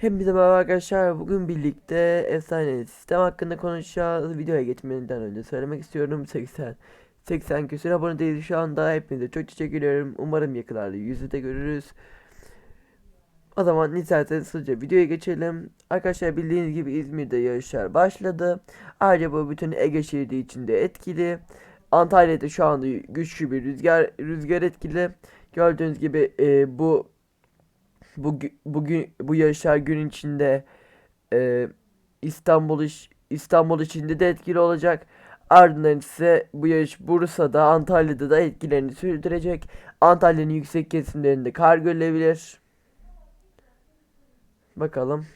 Hepinize merhaba arkadaşlar. Bugün birlikte efsane sistem hakkında konuşacağız. Videoya geçmeden önce söylemek istiyorum. 80 80 küsur abone değiliz şu anda. Hepinize çok teşekkür ediyorum. Umarım yakınlarda yüzü de görürüz. O zaman isterseniz hızlıca videoya geçelim. Arkadaşlar bildiğiniz gibi İzmir'de yarışlar başladı. Ayrıca bu bütün Ege şeridi içinde etkili. Antalya'da şu anda güçlü bir rüzgar rüzgar etkili. Gördüğünüz gibi e, bu bugün bugün bu yarışlar gün içinde e, İstanbul iş, İstanbul içinde de etkili olacak. Ardından ise bu yarış Bursa'da, Antalya'da da etkilerini sürdürecek. Antalya'nın yüksek kesimlerinde kar görülebilir. Bakalım.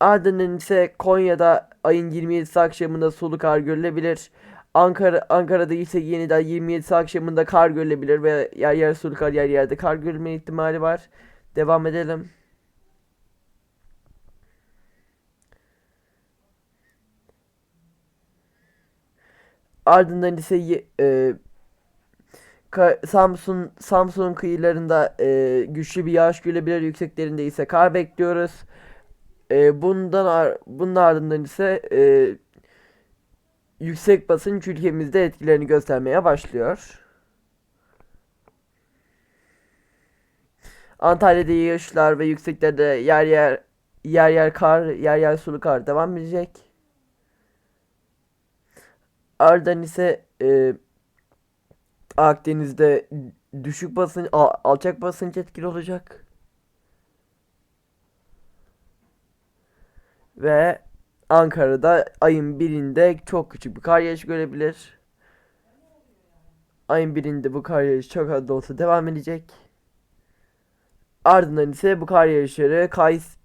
Ardından ise Konya'da ayın 27'si akşamında sulu kar görülebilir. Ankara Ankara'da ise yeniden 27'si akşamında kar görülebilir ve yer yer sulu kar yer yerde kar görülme ihtimali var. Devam edelim. Ardından ise e, Samsun Samsun kıyılarında e, güçlü bir yağış görebilir. Yükseklerinde ise kar bekliyoruz. E, bundan ar- bunun ardından ise e, yüksek basınç ülkemizde etkilerini göstermeye başlıyor. Antalya'da yağışlar ve yükseklerde yer yer yer yer kar, yer yer sulu kar devam edecek. Ardından ise e, Akdeniz'de düşük basınç, al- alçak basınç etkili olacak. Ve Ankara'da ayın birinde çok küçük bir kar yağışı görebilir. Ayın birinde bu kar yağışı çok az da olsa devam edecek. Ardından ise bu kar yağışları Kays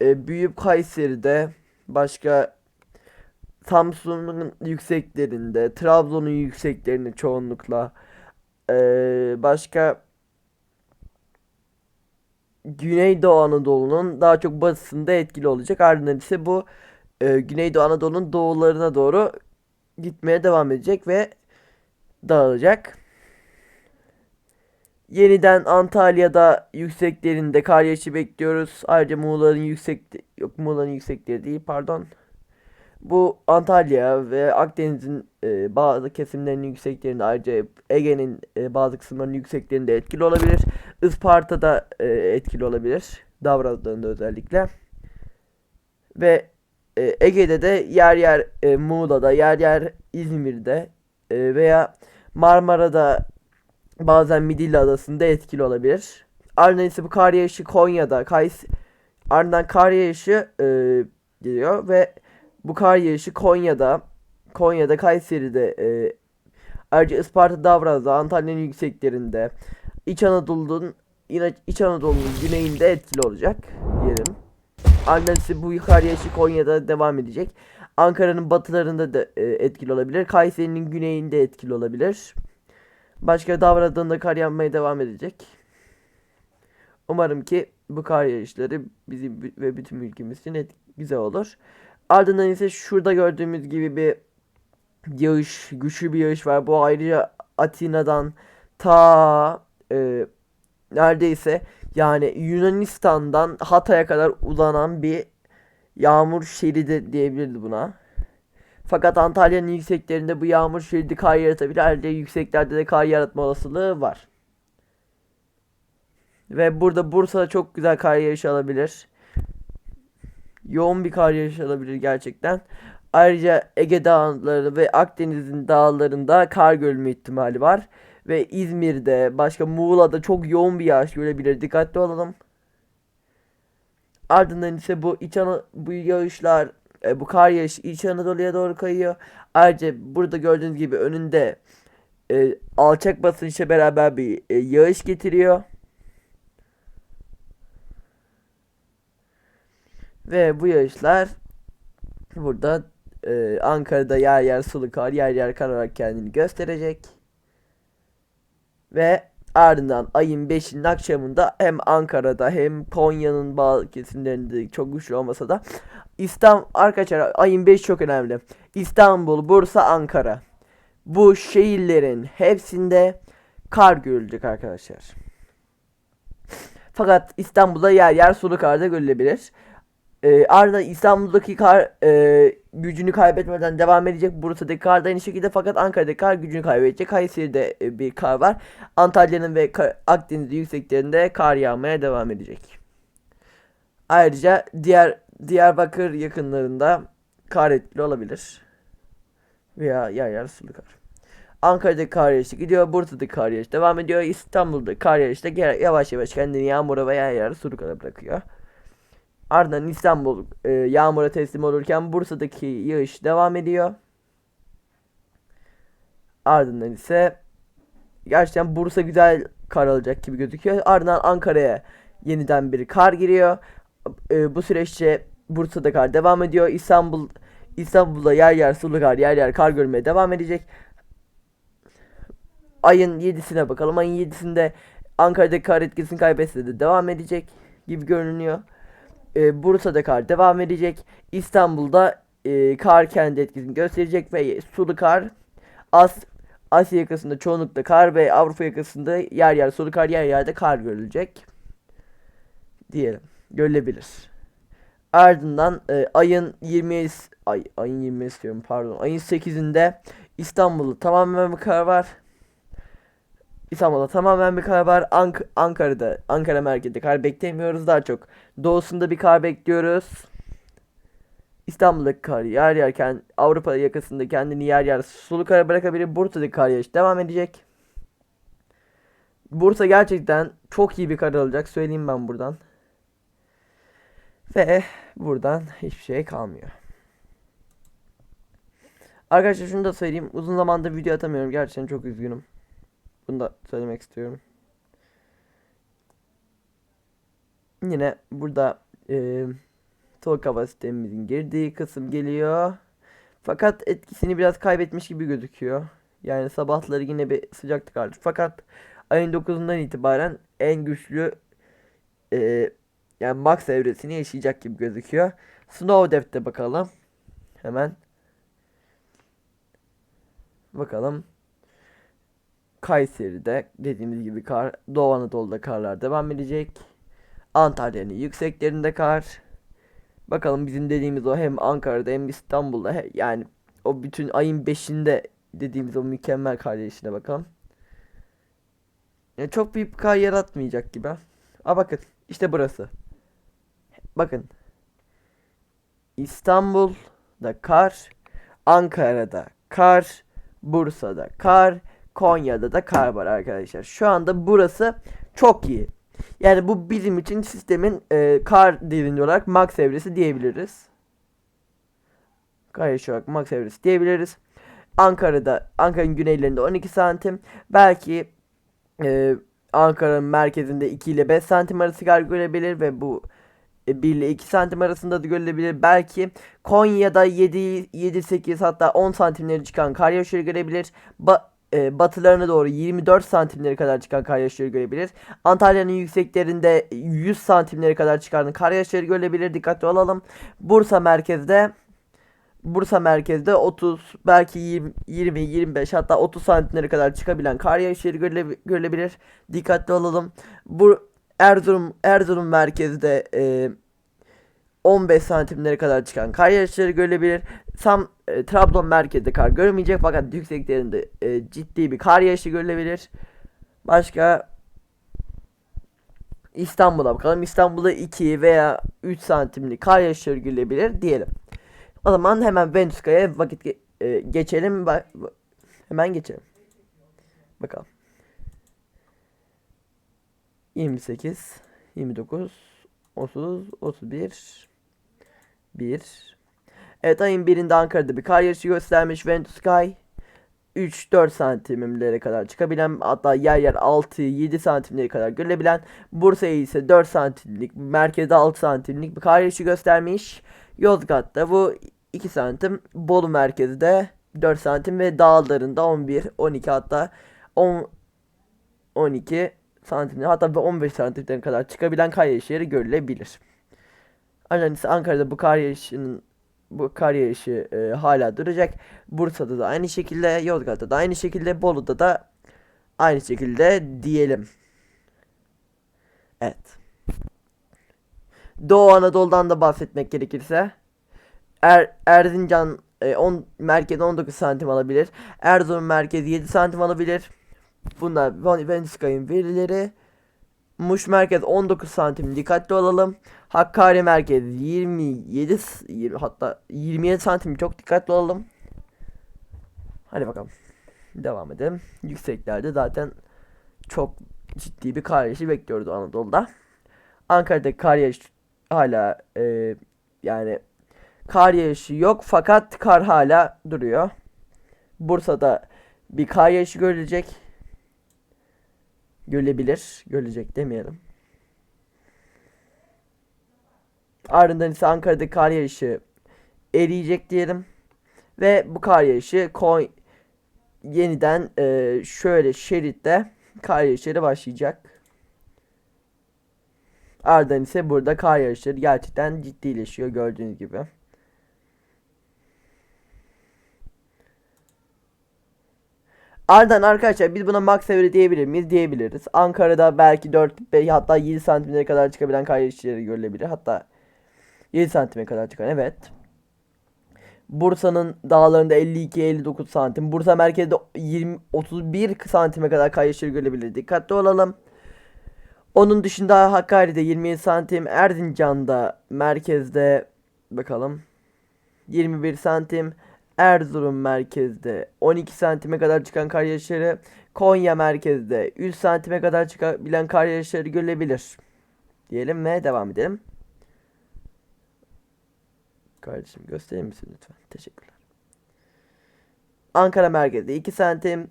e, büyüyüp Kayseri'de başka Samsun'un yükseklerinde, Trabzon'un yükseklerinde çoğunlukla e, başka Güneydoğu Anadolu'nun daha çok batısında etkili olacak. Ardından ise bu e, Güneydoğu Anadolu'nun doğularına doğru gitmeye devam edecek ve dağılacak. Yeniden Antalya'da yükseklerinde kar yağışı bekliyoruz. Ayrıca Muğla'nın yüksek yok Muğla'nın yüksekleri değil pardon. Bu Antalya ve Akdeniz'in e, bazı kesimlerinin yükseklerinde ayrıca Ege'nin e, bazı kısımlarının yükseklerinde etkili olabilir. Isparta'da e, etkili olabilir. Davranışlarında özellikle. Ve e, Ege'de de yer yer e, Muğla'da, yer yer İzmir'de e, veya Marmara'da bazen Midilli Adası'nda etkili olabilir. Ardından ise bu kar yağışı Konya'da, Kays ardından kar yağışı e, geliyor ve bu kar yağışı Konya'da, Konya'da, Kayseri'de, e, ayrıca Isparta, Davraz'da, Antalya'nın yükseklerinde, İç Anadolu'nun yine İç Anadolu'nun güneyinde etkili olacak diyelim. İse bu kar yağışı Konya'da devam edecek. Ankara'nın batılarında da e, etkili olabilir. Kayseri'nin güneyinde etkili olabilir. Başka Davraz'da kar yağmaya devam edecek. Umarım ki bu kar yağışları bizim ve bütün ülkemiz için güzel olur. Ardından ise şurada gördüğümüz gibi bir yağış, güçlü bir yağış var. Bu ayrıca Atina'dan ta e, neredeyse yani Yunanistan'dan Hatay'a kadar uzanan bir yağmur şeridi diyebiliriz buna. Fakat Antalya'nın yükseklerinde bu yağmur şeridi kar yaratabilir. Ayrıca yükseklerde de kar yaratma olasılığı var. Ve burada Bursa'da çok güzel kar yağışı alabilir. Yoğun bir kar yağışı alabilir gerçekten. Ayrıca Ege Dağları ve Akdeniz'in dağlarında kar görülme ihtimali var. Ve İzmir'de, başka Muğla'da çok yoğun bir yağış görebilir. Dikkatli olalım. Ardından ise bu iç Ana bu yağışlar, e, bu kar yağışı İç Anadolu'ya doğru kayıyor. Ayrıca burada gördüğünüz gibi önünde e, alçak basınçla beraber bir e, yağış getiriyor. Ve bu yağışlar burada e, Ankara'da yer yer sulu kar, yer yer kar olarak kendini gösterecek. Ve ardından ayın 5'inin akşamında hem Ankara'da hem Konya'nın bazı kesimlerinde çok güçlü olmasa da İstanbul arkadaşlar ayın 5 çok önemli. İstanbul, Bursa, Ankara. Bu şehirlerin hepsinde kar görülecek arkadaşlar. Fakat İstanbul'da yer yer sulu karda görülebilir. Ee, ardından İstanbul'daki kar e, gücünü kaybetmeden devam edecek. Bursa'daki kar da aynı şekilde fakat Ankara'daki kar gücünü kaybedecek. Kayseri'de e, bir kar var. Antalya'nın ve Akdeniz yükseklerinde kar yağmaya devam edecek. Ayrıca diğer Diyarbakır yakınlarında kar etkili olabilir. Veya yer yer sulu kar. Ankara'daki kar yağışı gidiyor. Bursa'daki kar yağışı devam ediyor. İstanbul'da kar yağışı da yavaş yavaş kendini yağmura ve yer yer sulu kara bırakıyor. Ardından İstanbul e, yağmura teslim olurken Bursa'daki yağış devam ediyor. Ardından ise gerçekten Bursa güzel kar alacak gibi gözüküyor. Ardından Ankara'ya yeniden bir kar giriyor. E, bu süreçte Bursa'da kar devam ediyor. İstanbul İstanbul'da yer yer sulu kar, yer yer kar görmeye devam edecek. Ayın 7'sine bakalım. Ayın 7'sinde Ankara'daki kar etkisini kaybetse de devam edecek gibi görünüyor. Ee, Bursa'da kar devam edecek. İstanbul'da e, kar kendi etkisini gösterecek ve sulu kar As Asya yakasında çoğunlukla kar ve Avrupa yakasında yer yer sulu kar yer yerde kar görülecek. Diyelim. Görülebilir. Ardından e, ayın 20 ay ayın 20 istiyorum pardon. Ayın 8'inde İstanbul'da tamamen kar var. İstanbul'da tamamen bir kar var. Ank Ankara'da, Ankara merkezde kar beklemiyoruz. Daha çok doğusunda bir kar bekliyoruz. İstanbul'daki kar yer yerken Avrupa yakasında kendini yer yer sulu kara bırakabilir. Bursa'daki kar yağış devam edecek. Bursa gerçekten çok iyi bir kar alacak. Söyleyeyim ben buradan. Ve buradan hiçbir şey kalmıyor. Arkadaşlar şunu da söyleyeyim. Uzun zamandır video atamıyorum. Gerçekten çok üzgünüm. Bunu da söylemek istiyorum. Yine burada e, soğuk hava girdiği kısım geliyor. Fakat etkisini biraz kaybetmiş gibi gözüküyor. Yani sabahları yine bir sıcaklık artık. Fakat ayın 9'undan itibaren en güçlü e, yani max evresini yaşayacak gibi gözüküyor. Snow Depth'te bakalım. Hemen. Bakalım. Kayseri'de dediğimiz gibi kar, Doğu Anadolu'da karlar devam edecek. Antalya'nın yükseklerinde kar. Bakalım bizim dediğimiz o hem Ankara'da hem İstanbul'da he- yani o bütün ayın 5'inde dediğimiz o mükemmel kar yağışına bakalım. Yani çok büyük bir kar yaratmayacak gibi. Aa bakın işte burası. Bakın. İstanbul'da kar, Ankara'da kar, Bursa'da kar, Konya'da da kar var arkadaşlar. Şu anda burası çok iyi. Yani bu bizim için sistemin e, kar derinliği olarak max evresi diyebiliriz. Kar olarak max evresi diyebiliriz. Ankara'da, Ankara'nın güneylerinde 12 santim. Belki e, Ankara'nın merkezinde 2 ile 5 santim arası kar görebilir ve bu e, 1 ile 2 santim arasında da görülebilir. Belki Konya'da 7, 7, 8 hatta 10 santimleri çıkan kar yağışları görebilir. Ba- e, batılarına doğru 24 santimleri kadar çıkan kar yağışları görebilir. Antalya'nın yükseklerinde 100 santimleri kadar çıkan kar yağışları görebilir. Dikkatli olalım. Bursa merkezde Bursa merkezde 30 belki 20, 20 25 hatta 30 santimlere kadar çıkabilen kar yağışları görüle- görülebilir. Dikkatli olalım. Bu Erzurum Erzurum merkezde e, 15 santimlere kadar çıkan kar yağışları görülebilir. Sam e, Trabzon merkezde kar görmeyecek fakat yükseklerinde e, ciddi bir kar yağışı görülebilir. Başka İstanbul'a bakalım. İstanbul'da 2 veya 3 santimlik kar yağışları görülebilir diyelim. O zaman hemen Venüska'ya vakit ge- e, geçelim. Ba- hemen geçelim. Bakalım. 28, 29, 30, 31, 1. Evet ayın birinde Ankara'da bir kar yağışı göstermiş Ventus Sky. 3-4 santimlere kadar çıkabilen hatta yer yer 6-7 santimlere kadar görülebilen Bursa'ya ise 4 santimlik merkezde 6 santimlik bir kar yağışı göstermiş. Yozgat'ta bu 2 santim Bolu merkezde 4 santim ve dağlarında 11 12 hatta 10 12 santim hatta ve 15 santimlere kadar çıkabilen kar yağışları görülebilir. İse Ankara'da bu kar yağışının bu kar yağışı e, hala duracak. Bursa'da da aynı şekilde, Yozgat'ta da aynı şekilde, Bolu'da da aynı şekilde diyelim. Evet. Doğu Anadolu'dan da bahsetmek gerekirse. Er, Erzincan e, 10, merkez 19 santim alabilir. Erzurum merkezi 7 santim alabilir. Bunlar Van- Venüskay'ın verileri. Muş merkez 19 santim dikkatli olalım. Hakkari merkez 27 s- 20, hatta 27 santim çok dikkatli olalım. Hadi bakalım. Devam edelim. Yükseklerde zaten çok ciddi bir kar yağışı bekliyoruz Anadolu'da. Ankara'da kar yağışı hala e, yani kar yağışı yok fakat kar hala duruyor. Bursa'da bir kar yağışı görülecek. Görülebilir. Görülecek demeyelim. Ardından ise Ankara'da kar yağışı eriyecek diyelim. Ve bu kar yağışı Koy yeniden e, şöyle şeritte kar yağışları başlayacak. Ardından ise burada kar yağışları gerçekten ciddileşiyor gördüğünüz gibi. Ardından arkadaşlar biz buna max seviyeli diyebilir miyiz? Diyebiliriz. Ankara'da belki 4 5 hatta 7 santimlere kadar çıkabilen kar yağışları görülebilir. Hatta 7 santime kadar çıkan evet. Bursa'nın dağlarında 52-59 santim. Bursa merkezde 20 31 santime kadar kar yağışları görülebilir. Dikkatli olalım. Onun dışında Hakkari'de 27 santim, Erzincan'da merkezde bakalım 21 santim, Erzurum merkezde 12 santime kadar çıkan kar yağışları, Konya merkezde 100 santime kadar çıkabilen kar yağışları görülebilir. Diyelim ve devam edelim. Kardeşim gösterir misin lütfen? Teşekkürler. Ankara merkezde 2 santim.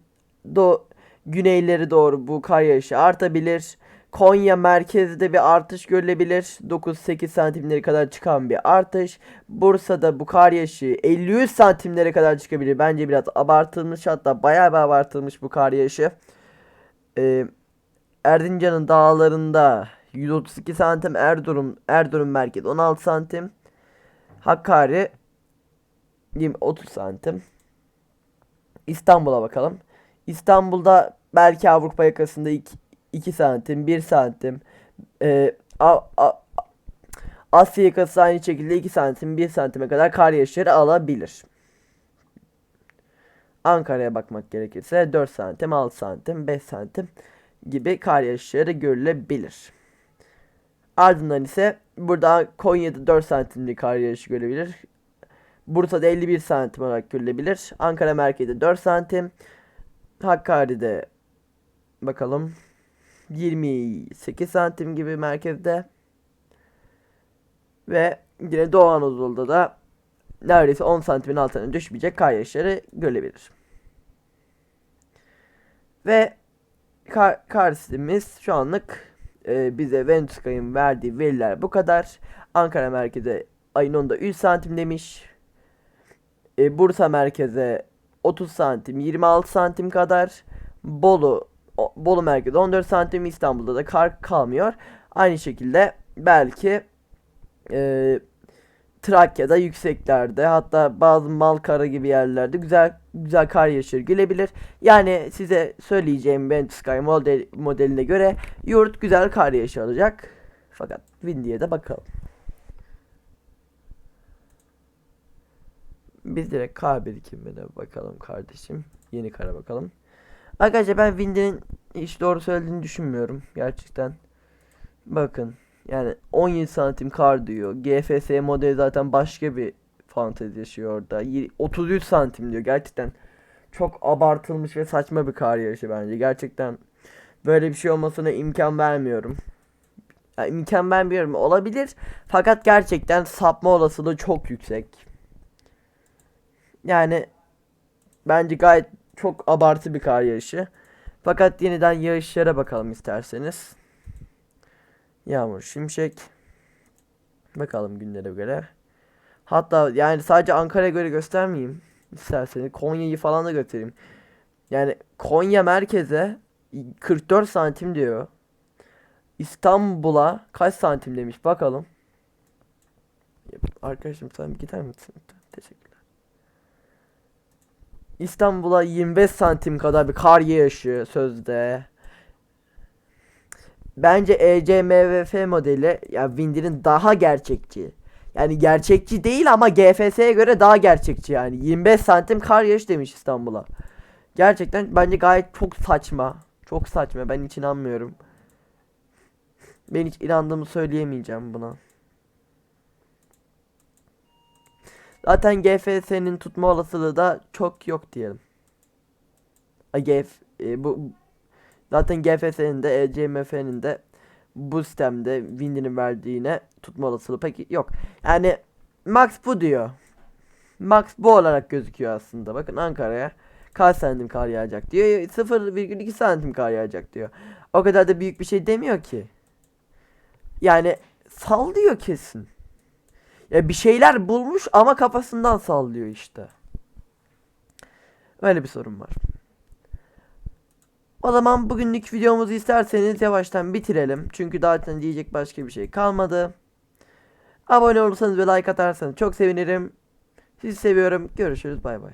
Do güneyleri doğru bu kar yağışı artabilir. Konya merkezde bir artış görülebilir. 9-8 santimlere kadar çıkan bir artış. Bursa'da bu kar yağışı 50-100 santimlere kadar çıkabilir. Bence biraz abartılmış hatta bayağı bir abartılmış bu kar yağışı. Ee, Erzincan'ın dağlarında 132 santim. Erzurum, Erzurum merkez 16 santim. Hakkari 20, 30 santim. İstanbul'a bakalım. İstanbul'da belki Avrupa yakasında 2, 2 santim, 1 santim. Ee, A- A- Asya yakası aynı şekilde 2 santim, 1 santime kadar kar yağışları alabilir. Ankara'ya bakmak gerekirse 4 santim, 6 santim, 5 santim gibi kar yağışları görülebilir. Ardından ise burada Konya'da 4 santimlik kar yağışı görebilir. Bursa'da 51 santim olarak görülebilir. Ankara merkezde 4 santim. Hakkari'de bakalım 28 santim gibi merkezde. Ve yine Doğu Anadolu'da da neredeyse 10 santimin altına düşmeyecek kar yağışları görülebilir. Ve kar, kar sistemimiz şu anlık e, bize Venüskay'ın verdiği veriler bu kadar. Ankara merkeze ayın 10'da 3 santim demiş. E, Bursa merkeze 30 santim 26 santim kadar. Bolu Bolu merkeze 14 santim İstanbul'da da kar kalmıyor. Aynı şekilde belki e, Trakya'da yükseklerde hatta bazı Malkara gibi yerlerde güzel güzel kar yağışları gelebilir. Yani size söyleyeceğim ben Sky model, modeline göre yurt güzel kar yağışı alacak. Fakat Windy'ye de bakalım. Biz direkt kar birikimine bakalım kardeşim. Yeni kara bakalım. Arkadaşlar ben Windy'nin hiç doğru söylediğini düşünmüyorum. Gerçekten. Bakın. Yani 17 santim kar diyor. GFS modeli zaten başka bir fantezi yaşıyor orada. Yir- 33 santim diyor. Gerçekten çok abartılmış ve saçma bir kar yağışı bence. Gerçekten böyle bir şey olmasına imkan vermiyorum. Ya imkan vermiyorum. Olabilir. Fakat gerçekten sapma olasılığı çok yüksek. Yani bence gayet çok abartı bir kar yağışı. Fakat yeniden yağışlara bakalım isterseniz. Yağmur, şimşek. Bakalım günlere göre. Hatta yani sadece Ankara'ya göre göstermeyeyim. İsterseniz Konya'yı falan da göstereyim. Yani Konya merkeze 44 santim diyor. İstanbul'a kaç santim demiş bakalım. Arkadaşım sen gider misin? Teşekkürler. İstanbul'a 25 santim kadar bir kar yağışı sözde. bence ECMVF modeli ya Windir'in daha gerçekçi. Yani gerçekçi değil ama GFS'ye göre daha gerçekçi yani. 25 santim kar yağış demiş İstanbul'a. Gerçekten bence gayet çok saçma. Çok saçma. Ben hiç inanmıyorum. Ben hiç inandığımı söyleyemeyeceğim buna. Zaten GFS'nin tutma olasılığı da çok yok diyelim. A, GF, e, bu zaten GFS'nin de ECMF'nin de bu sistemde Wind'in verdiğine tutma olasılığı pek yok. Yani max bu diyor. Max bu olarak gözüküyor aslında. Bakın Ankara'ya kaç santim kar yağacak diyor. 0,2 santim kar yağacak diyor. O kadar da büyük bir şey demiyor ki. Yani sallıyor kesin. Ya bir şeyler bulmuş ama kafasından sallıyor işte. Öyle bir sorun var. O zaman bugünlük videomuzu isterseniz yavaştan bitirelim. Çünkü zaten diyecek başka bir şey kalmadı. Abone olursanız ve like atarsanız çok sevinirim. Sizi seviyorum. Görüşürüz. Bay bay.